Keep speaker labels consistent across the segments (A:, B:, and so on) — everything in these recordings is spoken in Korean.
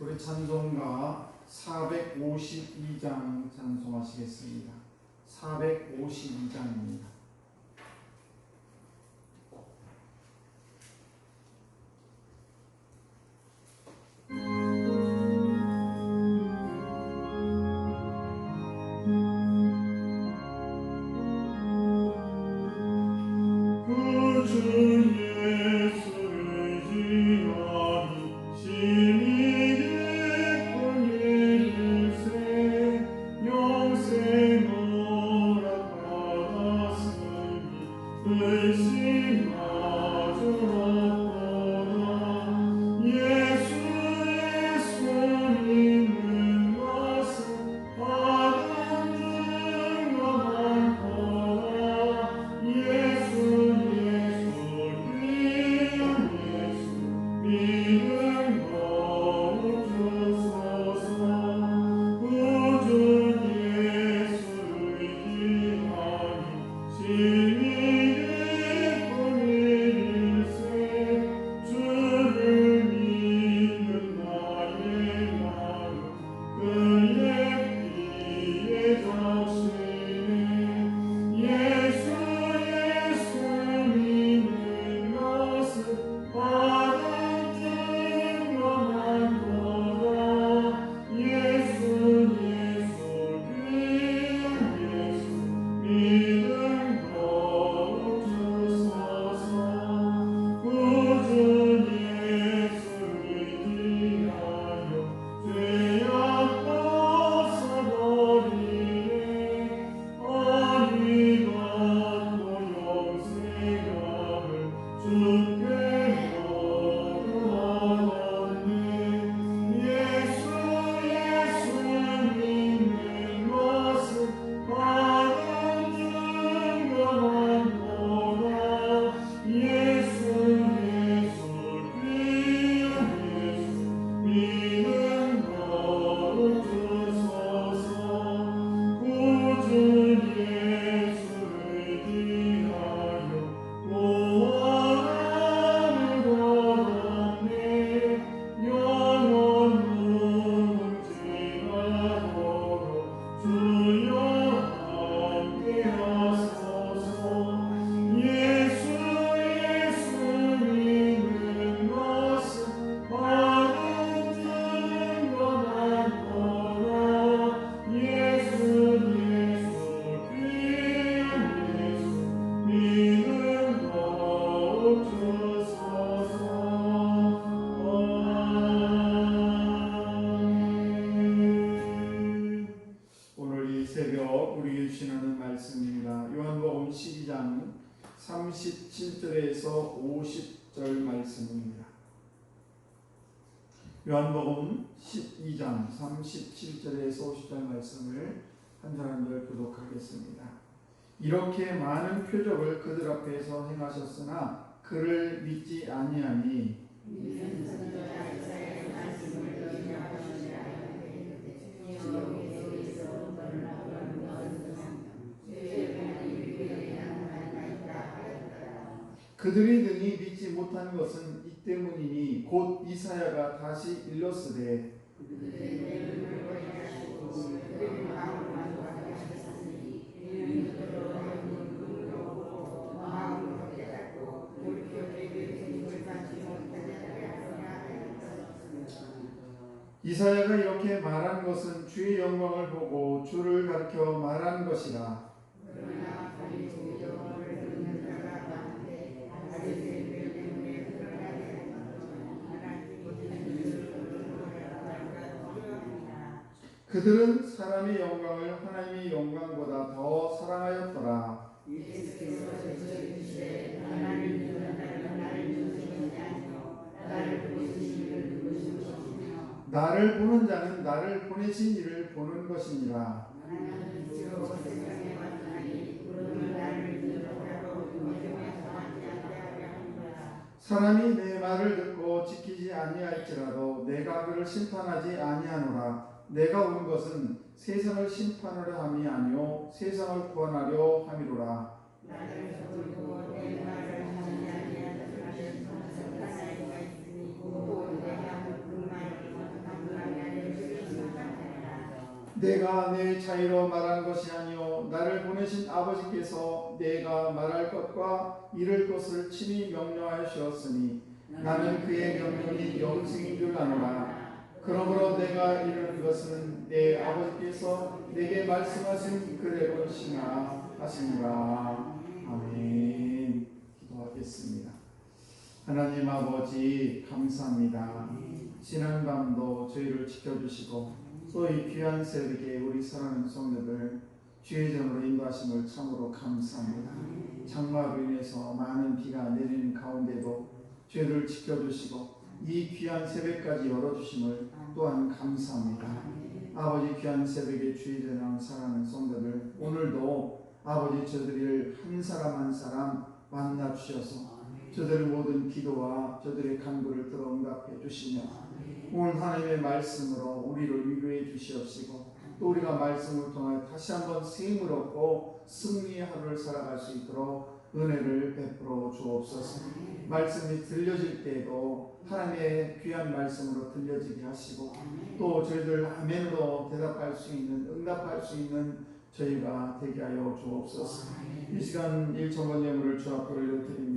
A: 우리 찬송가 452장 찬송하시겠습니다. 452장입니다.
B: 한
A: 사람들 교독하겠습니다. 이렇게 많은 표적을 그들 앞에서 행하셨으나 그를 믿지 아니하니 그들이 능히 믿지 못한 것은 이 때문이니 곧 이사야가 다시 일렀으되 이사야가 이렇게 말한 것은 주의 영광을 보고 주를 가르쳐 말한 것이라 그들은 사람의 영광을 하나님의 영광보다 더 사랑하였더라. 나를 보는 자는 나를 보내신 이를 보는 것이니라. 사람이 내 말을 듣고 지키지 아니할지라도 내가 그를 심판하지 아니하노라. 내가 온 것은 세상을 심판하려 함이 아니요 세상을 구원하려 함이로라.
C: 나를 하지 아니하는 사람은 천사가 있으니 곧 내가 묻은 말을
A: 내가 내 자유로 말한 것이 아니요 나를 보내신 아버지께서 내가 말할 것과 이를 것을 친히 명령하셨으니 나는 그의 명령이 영생인 줄 아노라. 그러므로 내가 이르는 것은 내 아버지께서 내게 말씀하신 그대로 시나 하시니라. 아멘. 기도하겠습니다. 하나님 아버지 감사합니다. 지난 밤도 저희를 지켜주시고 또 이 귀한 새벽에 우리 사랑하는 성도들 주의 전으로 인도하심을 참으로 감사합니다. 장마로 인해서 많은 비가 내리는 가운데도 죄를 지켜주시고 이 귀한 새벽까지 열어주심을 또한 감사합니다. 아버지 귀한 새벽에 주의 전하는 사랑하는 성도들 오늘도 아버지 저들을 한 사람 한 사람 만나 주셔서 저들의 모든 기도와 저들의 간구를 들어 응답해 주시며 오늘 하나님의 말씀으로 우리를 위로해 주시옵시고 또 우리가 말씀을 통해 다시 한번 세임을 얻고 승리의 하루를 살아갈 수 있도록 은혜를 베풀어 주옵소서. 말씀이 들려질 때에도 하나님의 귀한 말씀으로 들려지게 하시고 또 저희들 아멘으로 대답할 수 있는 응답할 수 있는 저희가 되게 하여 주옵소서. 이 시간 일천번 예물을 주 앞으로 올려드립니다.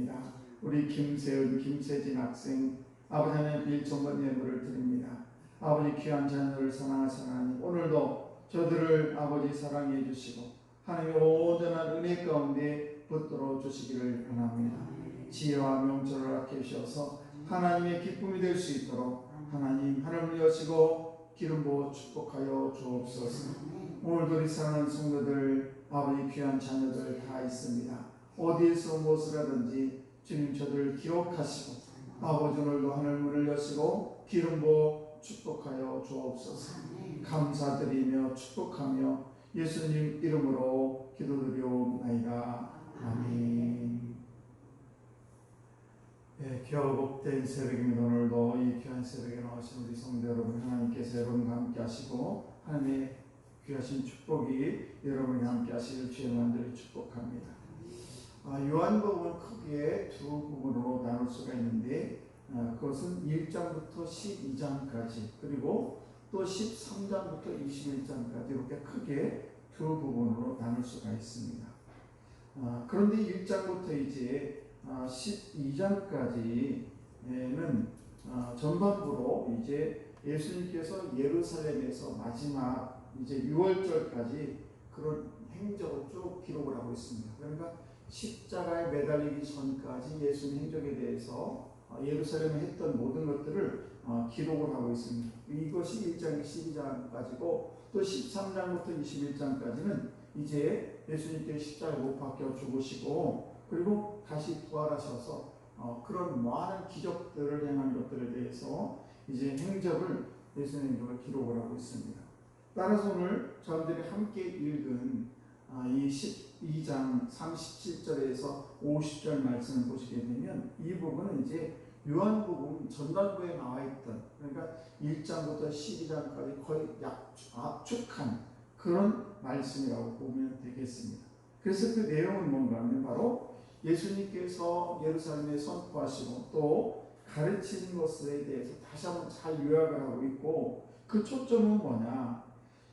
A: 우리 김세은, 김세진 학생 아버지 하나님 일천번 예물을 드립니다. 아버지 귀한 자녀를 사랑하시는 하나님 오늘도 저들을 아버지 사랑해 주시고 하나님의 온전한 은혜 가운데 붙들어 주시기를 원합니다. 지혜와 명철을 아껴 주셔서 하나님의 기쁨이 될 수 있도록 하나님 하늘을 여시고 기름 부어 축복하여 주옵소서. 오늘도 우리 사랑하는 성도들 아버지 귀한 자녀들 다 있습니다. 어디에서 무엇을 하든지 주님 저들 기억하시고 아버지 오늘도 하늘 문을 여시고 기름 부어 축복하여 주옵소서. 감사드리며 축복하며 예수님 이름으로 기도드리옵나이다. 아멘. 네, 겨복된 새벽입니다. 오늘도 이 귀한 새벽에 나오신 우리 성도 여러분 하나님께서 여러분과 함께 하시고 하나님의 귀하신 축복이 여러분과 함께 하시길 주의 만들이 축복합니다. 아, 요한복음은 크게 두 부분으로 나눌 수가 있는데 아, 그것은 1장부터 12장까지 그리고 또 13장부터 21장까지 이렇게 크게 두 부분으로 나눌 수가 있습니다. 아, 그런데 1장부터 이제 12장까지는 아, 전반부로 이제 예수님께서 예루살렘에서 마지막 이제 6월절까지 그런 행적을 쭉 기록을 하고 있습니다. 그러니까 십자가에 매달리기 전까지 예수님 행적에 대해서 어, 예루살렘에 했던 모든 것들을 어, 기록을 하고 있습니다. 이것이 1장 12장까지고 또 13장부터 21장까지는 이제 예수님께서 십자가에 못 박혀 죽으시고 그리고 다시 부활하셔서 어, 그런 많은 기적들을 행한 것들에 대해서 이제 행적을 예수님 행적을 기록을 하고 있습니다. 따라서 오늘 저희들이 함께 읽은 아, 이 12장 37절에서 50절 말씀을 보시게 되면 이 부분은 이제 요한복음 전반부에 나와 있던 그러니까 1장부터 12장까지 거의 약 압축한 그런 말씀이라고 보면 되겠습니다. 그래서 그 내용은 뭔가 하면 바로 예수님께서 예루살렘에 선포하시고 또 가르치는 것에 대해서 다시 한번 잘 요약을 하고 있고 그 초점은 뭐냐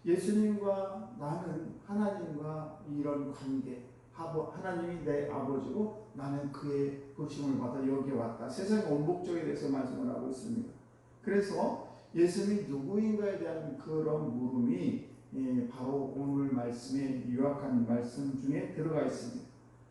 A: 예수님과 나는 하나님과 이런 관계 하나님이 내 아버지고 나는 그의 부심을 받아 여기 왔다. 세상의 원복적에 대해서 말씀을 하고 있습니다. 그래서 예수님이 누구인가에 대한 그런 물음이 예, 바로 오늘 말씀에 요약한 말씀 중에 들어가 있습니다.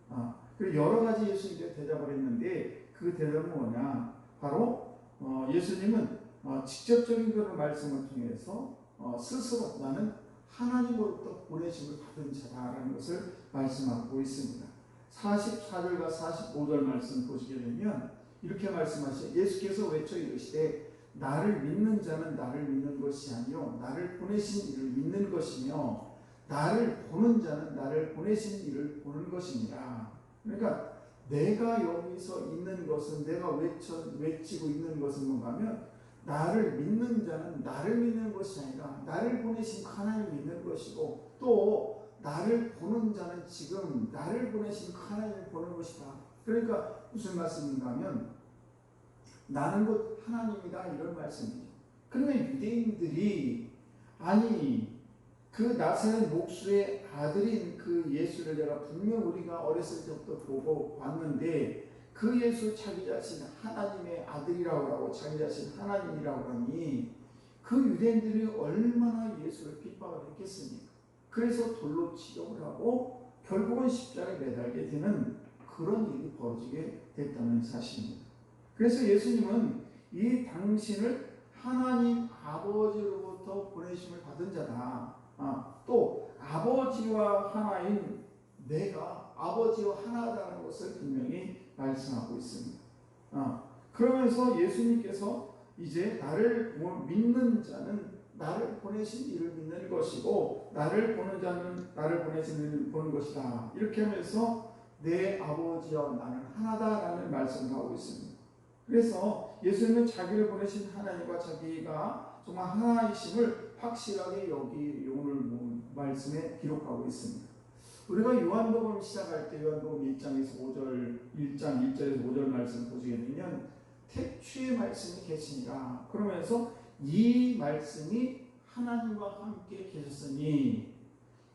A: 아, 그리고 여러 가지 예수님께 대답을 했는데 그 대답은 뭐냐? 바로 어, 예수님은 어, 직접적인 그런 말씀을 통해서 어, 스스로 나는 하나님으로부터 보내심을 받은 자다라는 것을 말씀하고 있습니다. 44절과 45절 말씀 보시게 되면 이렇게 말씀하시죠. 예수께서 외쳐 이르시되 나를 믿는 자는 나를 믿는 것이 아니요 나를 보내신 이를 믿는 것이며 나를 보는 자는 나를 보내신 이를 보는 것이니라. 그러니까 내가 여기서 있는 것은 내가 외쳐 외치고 있는 것은 뭔가 하면 나를 믿는 자는 나를 믿는 것이 아니라 나를 보내신 하나님 믿는 것이고 또 나를 보는 자는 지금 나를 보내신 하나님을 보는 것이다. 그러니까 무슨 말씀인가 하면 나는 곧 하나님이다 이런 말씀이죠. 그러면 유대인들이 아니 그 나사렛 목수의 아들인 그 예수를 내가 분명 우리가 어렸을 때부터 보고 봤는데 그 예수 자기 자신 하나님의 아들이라고 하고 자기 자신 하나님이라고 하니 그 유대인들이 얼마나 예수를 핍박을 했겠습니까? 그래서 돌로 치욕을 하고 결국은 십자가에 매달게 되는 그런 일이 벌어지게 됐다는 사실입니다. 그래서 예수님은 이 당신을 하나님 아버지로부터 보내심을 받은 자다. 아, 또 아버지와 하나인 내가 아버지와 하나다는 것을 분명히 말씀하고 있습니다. 아, 그러면서 예수님께서 이제 나를 뭐 믿는 자는 나를 보내신 이를 믿는 것이고 나를 보는 자는 나를 이를 보는 것이다. 이렇게 하면서 내 아버지와 나는 하나다라는 말씀을 하고 있습니다. 그래서 예수님은 자기를 보내신 하나님과 자기가 정말 하나이심을 확실하게 여기 오늘 뭐 말씀에 기록하고 있습니다. 우리가 요한복음 시작할 때 요한복음 1장에서 5절 1장 1절에서 5절 말씀 보시게 되면 태초의 말씀이 계시니라 그러면서 이 말씀이 하나님과 함께 계셨으니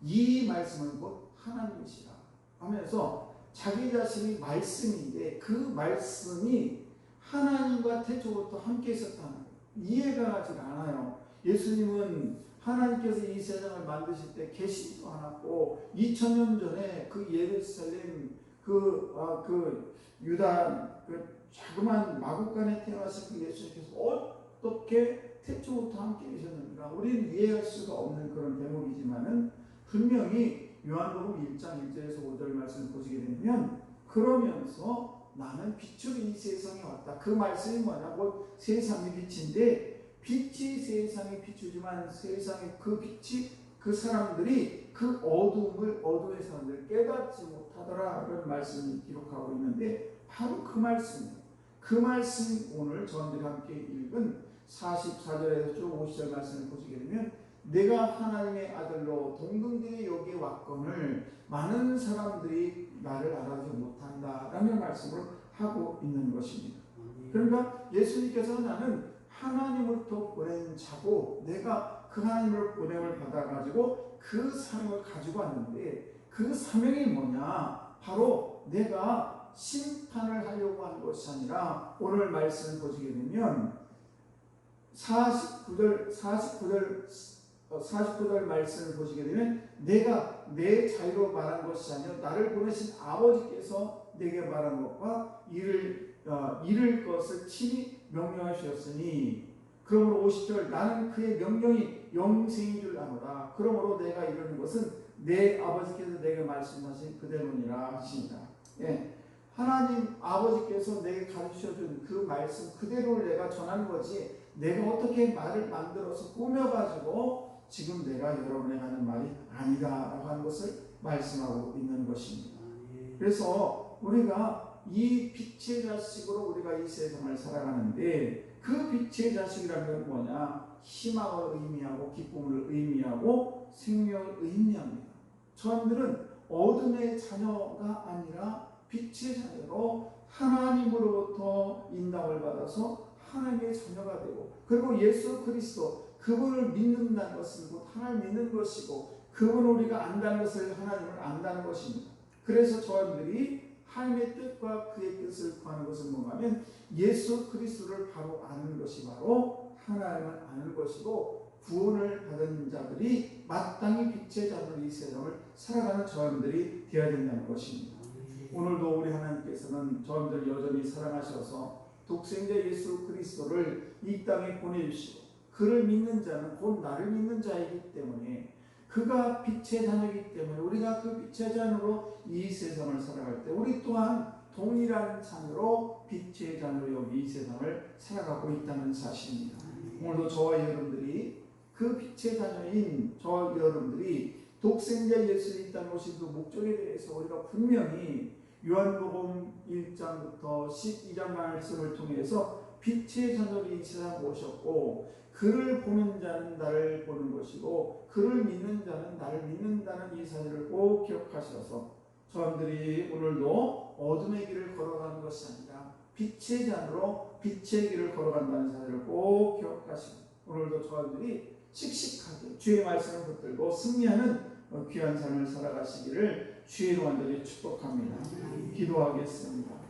A: 이 말씀은 곧 하나님이시라 하면서 자기 자신이 말씀인데 그 말씀이 하나님과 태초부터 함께 있었다는. 이해가 가지 않아요. 예수님은 하나님께서 이 세상을 만드실 때 계시지도 않았고 2000년 전에 그 예루살렘 그, 아, 그 유다 그 자그만 마국간에 태어나신 그 예수님께서 어떻게 태초부터 함께 계셨는가 우리는 이해할 수가 없는 그런 대목이지만은 분명히 요한복음 1장 1절에서 5절 말씀을 보시게 되면 그러면서 나는 빛으로 이 세상에 왔다. 그 말씀이 뭐냐? 곧 세상의 빛인데 빛이 세상에 비추지만 세상의 그 빛이 그 사람들이 그 어둠을 어둠의 사람들 깨닫지 못하더라 그런 말씀을 기록하고 있는데 바로 그 말씀이에요. 그 말씀이 오늘 저들이 함께 읽은 44절에서 쭉 50절 말씀을 보시게 되면 내가 하나님의 아들로 동등되게 여기에 왔건을 많은 사람들이 나를 알아주지 못한다라는 말씀을 하고 있는 것입니다. 그러니까 예수님께서 나는 하나님으로부터 보낸 자고 내가 그 하나님을 보냄을 받아가지고 그 사명을 가지고 왔는데 그 사명이 뭐냐? 바로 내가 심판을 하려고 하는 것이 아니라 오늘 말씀을 보시게 되면 49절 49절 49절 말씀을 보시게 되면 내가 내 자유로 말한 것이 아니라 나를 보내신 아버지께서 내게 말한 것과 이를 어, 이를 것을 친히 명령하셨으니 그러므로 50절 나는 그의 명령이 영생인 줄 아노라 그러므로 내가 이르는 것은 내 아버지께서 내게 말씀하신 그대로니라 하십니다. 예. 하나님 아버지께서 내게 가르쳐 준 그 말씀 그대로를 내가 전하는 거지 내가 어떻게 말을 만들어서 꾸며가지고 지금 내가 여러분에게 하는 말이 아니다 라고 하는 것을 말씀하고 있는 것입니다. 그래서 우리가 이 빛의 자식으로 우리가 이 세상을 살아가는데 그 빛의 자식이라는 건 뭐냐? 희망을 의미하고 기쁨을 의미하고 생명을 의미합니다. 저들은 어둠의 자녀가 아니라 빛의 자녀로 하나님으로부터 인당을 받아서 하나님의 자녀가 되고 그리고 예수 그리스도 그분을 믿는다는 것은 곧 하나님 믿는 것이고 그분을 우리가 안다는 것을 하나님을 안다는 것입니다. 그래서 저들이 하나님의 뜻과 그의 뜻을 구하는 것은 뭔가 하면 예수 그리스도를 바로 아는 것이 바로 하나님을 아는 것이고 구원을 받은 자들이 마땅히 빛의 자들로 이 세상을 살아가는 저들이 되어야 된다는 것입니다. 오늘도 우리 하나님께서는 저들을 여전히 사랑하셔서 독생자 예수 그리스도를 이 땅에 보내주시고 그를 믿는 자는 곧 나를 믿는 자이기 때문에 그가 빛의 자녀이기 때문에 우리가 그 빛의 자녀로 이 세상을 살아갈 때 우리 또한 동일한 자녀로 빛의 자녀로 이 세상을 살아가고 있다는 사실입니다. 오늘도 저와 여러분들이 그 빛의 자녀인 저와 여러분들이 독생자 예수를 이 땅에 오신 그 목적에 대해서 우리가 분명히 요한복음 1장부터 12장 말씀을 통해서 빛의 이 세상 오셨고 그를 보는 자는 나를 보는 것이고 그를 믿는 자는 나를 믿는다는 이 사실을 꼭 기억하셔서 저들이 오늘도 어둠의 길을 걸어가는 것이 아니라 빛의 잔으로 빛의 길을 걸어간다는 사실을 꼭 기억하시고 오늘도 저들이 씩씩하게 주의 말씀을 붙들고 승리하는 어, 귀한 삶을 살아가시기를 주의 완전히 축복합니다. 기도하겠습니다.